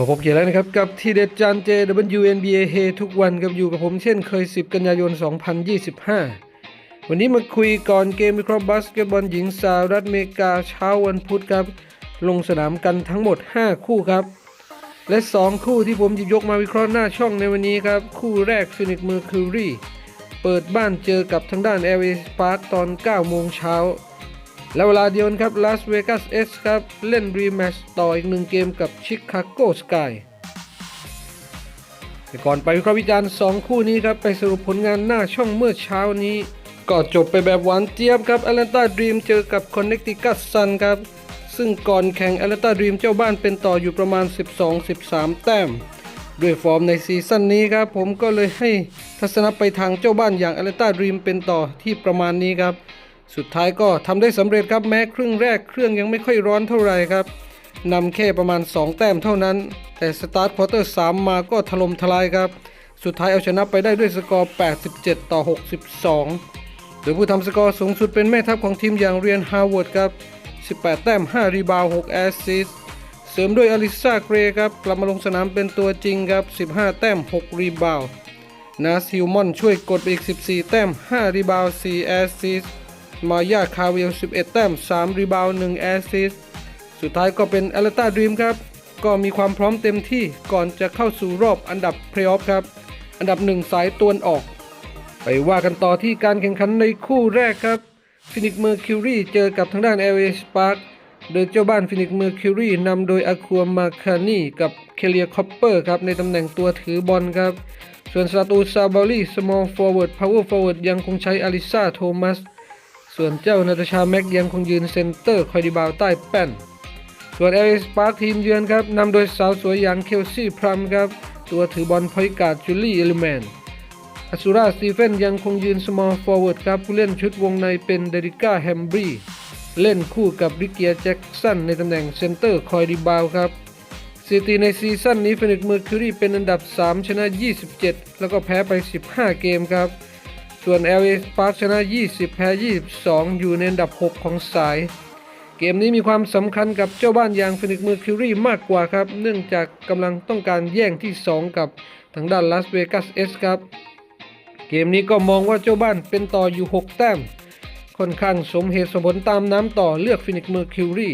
มาพบกันแล้วนะครับ กับทีเด็ดจานเจ WNBA เฮทุกวันกับอยู่กับผมเช่นเคย 10 กันยายน 2025 วันนี้มาคุยก่อนเกมวิเคราะห์บาสเกตบอลหญิงสหรัฐอเมริกาเช้าวันพุธครับ ลงสนามกันทั้งหมด 5 คู่ครับ และ 2 คู่ที่ผมหยิบยกมาวิเคราะห์หน้าช่องในวันนี้ครับ คู่แรกฟินิกเมอร์คิวรีเปิดบ้านเจอกับทางด้าน LA Spark ตอน9โมงเช้า และเวลาเดียวกันครับลาสเวกัสเอสครับ เล่นรีแมชต่ออีกหนึ่งเกมกับชิคาโกสกายแต่ก่อนไปวิเคราะห์วิจารณ์ 2 คู่นี้ครับ ไปสรุปผลงานหน้าช่องเมื่อเช้านี้ ก็จบไปแบบหวานเจี๊ยบครับ a อ l แลนตาดรีมเจอกับคอนเน c ติคั t ซันครับ ซึ่งก่อนแข่ง a อ l แลนตาดรีมเจ้าบ้านเป็นต่ออยู่ประมาณ 12-13 แต้ม ด้วยฟอร์มในซีซั่นนี้ครับ ผมก็เลยให้ทัศนะไปทางเจ้าบ้านอย่าง a อ l แลนตาดรีมเป็นต่อที่ประมาณนี้ครับ สุดท้ายก็ทำได้สำเร็จครับแม้ครึ่งแรกเครื่องยังไม่ค่อยร้อนเท่าไหร่ครับนำแค่ประมาณ 2 แต้มเท่านั้น แต่สตาร์ทพอเตอร์ 3 มาก็ถล่มทลายครับ สุดท้ายเอาชนะไปได้ด้วยสกอร์ 87 ต่อ 62 โดยผู้ทำสกอร์สูงสุดเป็นแม่ทัพของทีมอย่างเรียนฮาวเวิร์ดครับ 18 แต้ม 5 รีบาวด์6แอสซิสเสริมด้วยอลิซาเกรครับกลับมาลงสนามเป็นตัวจริงครับ 15 แต้ม 6 รีบาวด์นาซิลมอนช่วยกดไปอีก 14 แต้ม 5 รีบาว 4 แอสซิส มายาคาเวล 11 แต้ม 3 รีบาว1แอสซิสสุดท้ายก็เป็นอลตาดรีมครับ ก็มีความพร้อมเต็มที่ก่อนจะเข้าสู่รอบอันดับเพลย์ออฟครับ อันดับหนึ่งสายตวนออก ไปว่ากันต่อที่การแข่งขันในคู่แรกครับฟินิกเมอร์คิวรีเจอกับทางด้านเอเวสปาร์คโดยเจ้าบ้านฟินิกเมอร์คิวรีนำโดยอาคัวมาคานีกับเคเลียคอปเปอร์ครับ ในตำแหน่งตัวถือบอลครับ ส่วนสตูซาบาลีสมอลฟอร์เวิร์ดพาวเวอร์ฟอร์เวิร์ดยังคงใช้อลิซาโทมัส ส่วนเจ้านาตาชาแม็กยังคงยืนเซนเตอร์คอยดีบาวใต้แป้น ส่วนเอริสปาร์คทีมเยือนครับนำโดยสาวสวยอย่างเคลซี่พรัมครับ ตัวถือบอลพอยการ์ดจูลี่เอลิแมนอสุราสตีเฟนยังคงยืนสมอลฟอร์เวิร์ดครับผู้เล่นชุดวงในเป็นเดริก้าแฮมบรีเล่นคู่กับริกเกียแจ็คสันในตำแหน่งเซนเตอร์คอยดีบาวครับสถิติในซีซั่นนี้เฟนิกเมอร์คิวรีเป็นอันดับ 3 ชนะ 27 แล้วก็แพ้ไป 15 เกมครับ ส่วน LA Spark ชนะ 20 แพ้ 22 อยู่ในอันดับ 6 ของสาย เกมนี้มีความสำคัญกับเจ้าบ้านอย่างฟินิกเมอร์คิวรีมากกว่าครับ เนื่องจากกำลังต้องการแย่งที่ 2 กับทางด้านลาสเวกัสเอสครับ เกมนี้ก็มองว่าเจ้าบ้านเป็นต่ออยู่ 6 แต้ม ค่อนข้างสมเหตุสมผลตามน้ำต่อเลือกฟินิกเมอร์คิวรี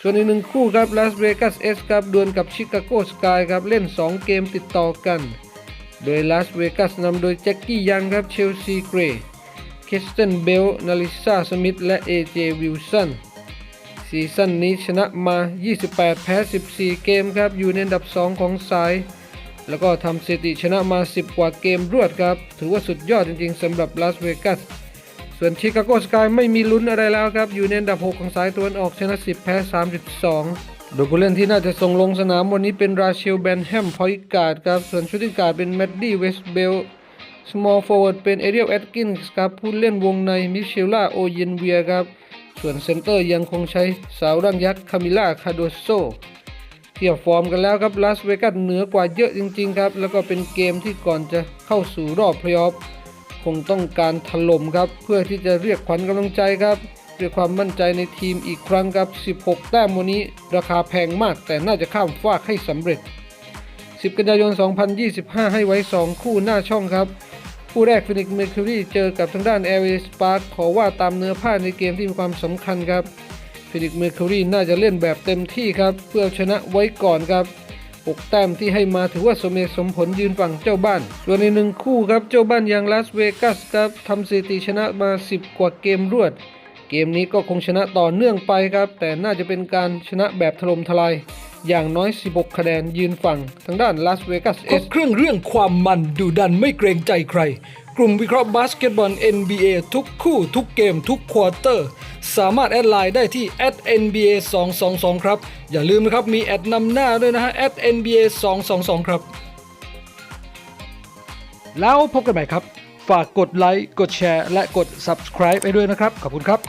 ส่วนอีกหนึ่งคู่ครับลาสเวกัสเอสครับดวลกับชิคาโกสกายครับเล่น 2 เกมติดต่อกัน โดยลาสเวกัสนำโดยแจ็คกี้ยังครับเชลซีเกรย์เคสตันเบลนาลิซาสมิธและเอเจวิลสันซีซั่นนี้ชนะมา 28 แพ้ 14 เกมครับ อยู่ในอันดับ 2 ของสาย แล้วก็ทำสถิติชนะมา 10 กว่าเกมรวดครับ ถือว่าสุดยอดจริงๆสำหรับลาสเวกัส ส่วนชิคาโกสกายไม่มีลุ้นอะไรแล้วครับ อยู่ในอันดับ 6 ของสายตะวันออกชนะ 10 แพ้ 32 โดยผู้เล่นที่น่าจะส่งลงสนามวันนี้เป็นราเชลแบนแฮมพอยการ์ดครับส่วนชูตติ้งการ์ดเป็นแมดดี้เวสเบล small forward เป็นเอเรียลแอดกินส์ครับผู้เล่นวงในมิเชล่าโอเยนเวียครับ ส่วนเซนเตอร์ยังคงใช้สาวร่างยักษ์คามิล่าคาโดโซเทียบฟอร์มกันแล้วครับลาสเวกัสเหนือกว่าเยอะจริง ๆ ครับ แล้วก็เป็นเกมที่ก่อนจะเข้าสู่รอบเพลย์ออฟคงต้องการถล่มครับ เพื่อที่จะเรียกขวัญกำลังใจครับ เรียความมั่นใจในทีมอีกครั้งครับ 16 แต้มวันนี้ราคาแพงมากแต่น่าจะข้ามฟากให้สำเร็จ 10 กันยายน 2025 ให้ไว้ 2 คู่หน้าช่องครับ คู่แรกฟินิกเมอร์คิวรีเจอกับทางด้านแอร์เวสปาร์คขอว่าตามเนื้อผ้าในเกมที่มีความสำคัญครับฟินิกเมอร์คิวรีน่าจะเล่นแบบเต็มที่ครับ เพื่อชนะไว้ก่อนครับ6แต้มที่ให้มาถือว่าสมเหตุสมผลยืนฝั่งเจ้าบ้าน ส่วนในหนึ่งคู่ครับเจ้าบ้านอย่างลาสเวกัสครับทำสถิติชนะมา 10 กว่าเกมรวด เกมนี้ก็คงชนะต่อเนื่องไปครับ แต่น่าจะเป็นการชนะแบบถล่มทลาย อย่างน้อย 16 คะแนนยืนฝั่งทางด้านลาสเวกัสคเอรบสเครื่องเรื่องความมันดูดันไม่เกรงใจใคร กลุ่มวิเคราะห์บาสเกตบอล NBA ทุกคู่ทุกเกมทุกควอเตอร์ สามารถแอดไลน์ได้ที่ @nba 222ครับ อย่าลืมนะครับมีแอดนำหน้าด้วยนะฮะ @nba 222ครับ แล้วพบกันใหม่ครับ ฝากกดไลค์กดแชร์และกด subscribe ไปด้วยนะครับ ขอบคุณครับ